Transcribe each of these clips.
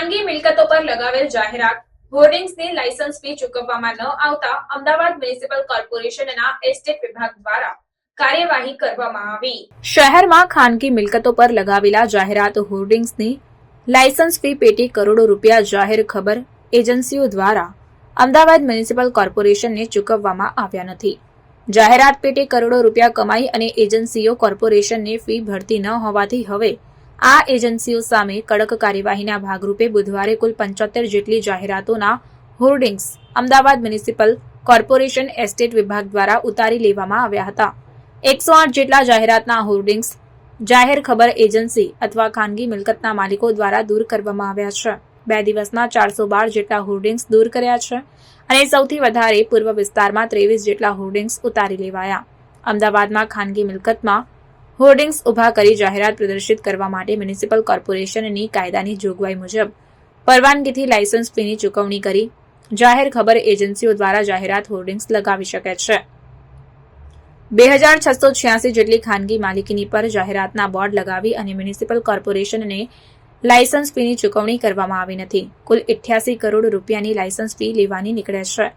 ખાનગી મિલકતો પર લગાવેલ જાહેરાત. હોર્ડિંગ્સની લાયસન્સ ફી ચૂકવવામાં ન આવતા અમદાવાદ મ્યુનિસિપલ કોર્પોરેશનના એસ્ટેટ વિભાગ દ્વારા કાર્યવાહી કરવામાં આવી. શહેરમાં ખાનગી મિલકતો પર લગાવેલા જાહેરાત હોર્ડિંગ્સની લાયસન્સ ફી પેટી કરોડો રૂપિયા જાહેર ખબર એજન્સીઓ દ્વારા અમદાવાદ મ્યુનિસિપલ કોર્પોરેશનને ચૂકવવામાં આવ્યા નથી. જાહેરાત પેટે કરોડો રૂપિયા કમાઈ અને એજન્સીઓ કોર્પોરેશનને ફી ભરતી ન હોવાથી હવે આ એજન્સીઓ સામે કડક કાર્યવાહીના ભાગરૂપે બુધવારે કુલ પંચોતેર જેટલી જાહેરાતોના hoardings Ahmedabad municipal corporation estate વિભાગ દ્વારા ઉતારી લેવામાં આવ્યા હતા. એકસો આઠ જેટલા જાહેરાતના હોર્ડિંગ્સ જાહેર ખબર એજન્સી અથવા ખાનગી મિલકતના માલિકો દ્વારા દૂર કરવામાં આવ્યા છે. બે દિવસના ચારસો બાર જેટલા હોર્ડિંગ્સ દૂર કર્યા છે અને સૌથી વધારે પૂર્વ વિસ્તારમાં ત્રેવીસ જેટલા હોર્ડિંગ્સ ઉતારી લેવાયા. અમદાવાદમાં ખાનગી મિલકતમાં હોર્ડિંગ્સ ઊભા કરી જાહેરાત પ્રદર્શિત કરવા માટે મ્યુનિસિપલ કોર્પોરેશનની કાયદાની જોગવાઈ મુજબ પરવાનગીથી લાયસન્સ ફીની ચૂકવણી કરી જાહેર ખબર એજન્સીઓ દ્વારા જાહેરાત હોર્ડિંગ્સ લગાવી શકે છે. બે હજાર છસો છ્યાસી જેટલી ખાનગી માલિકીની પર જાહેરાતના બોર્ડ લગાવી અને મ્યુનિસિપલ કોર્પોરેશનને લાયસન્સ ફીની ચૂકવણી કરવામાં આવી નથી. કુલ ઇઠ્યાસી કરોડ રૂપિયાની લાયસન્સ ફી લેવાની નીકળે છે.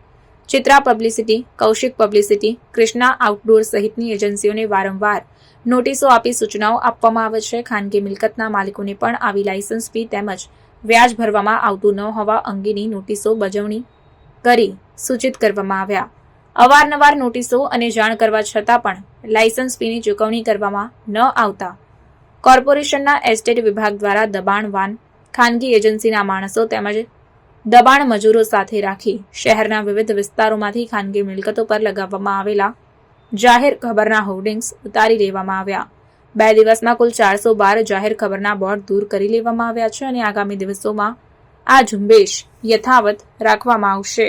Chitra publicity, Kaushik publicity, Krishna outdoor સહિતની એજન્સીઓને વારંવાર નોટિસો આપી સૂચનાઓ આપવામાં આવે છે. ખાનગી મિલકતના માલિકોને પણ આવી લાયસન્સ ફી તેમજ વ્યાજ ભરવામાં આવતું ન હોવા અંગેની નોટિસો બજવણી કરી સૂચિત કરવામાં આવ્યા. અવારનવાર નોટિસો અને જાણ કરવા છતાં પણ લાયસન્સ ફીની ચૂકવણી કરવામાં ન આવતા. કોર્પોરેશનના એસ્ટેટ વિભાગ દ્વારા દબાણવાન ખાનગી એજન્સીના માણસો તેમજ દબાણ મજૂરો સાથે રાખી શહેરના વિવિધ વિસ્તારોમાંથી ખાનગી મિલકતો પર લગાવવામાં આવેલા જાહેર ખબરના હોર્ડિંગ્સ ઉતારી લેવામાં આવ્યા. બે દિવસમાં કુલ ચારસો બાર જાહેર ખબરના બોર્ડ દૂર કરી લેવામાં આવ્યા છે અને આગામી દિવસોમાં આ ઝુંબેશ યથાવત રાખવામાં આવશે.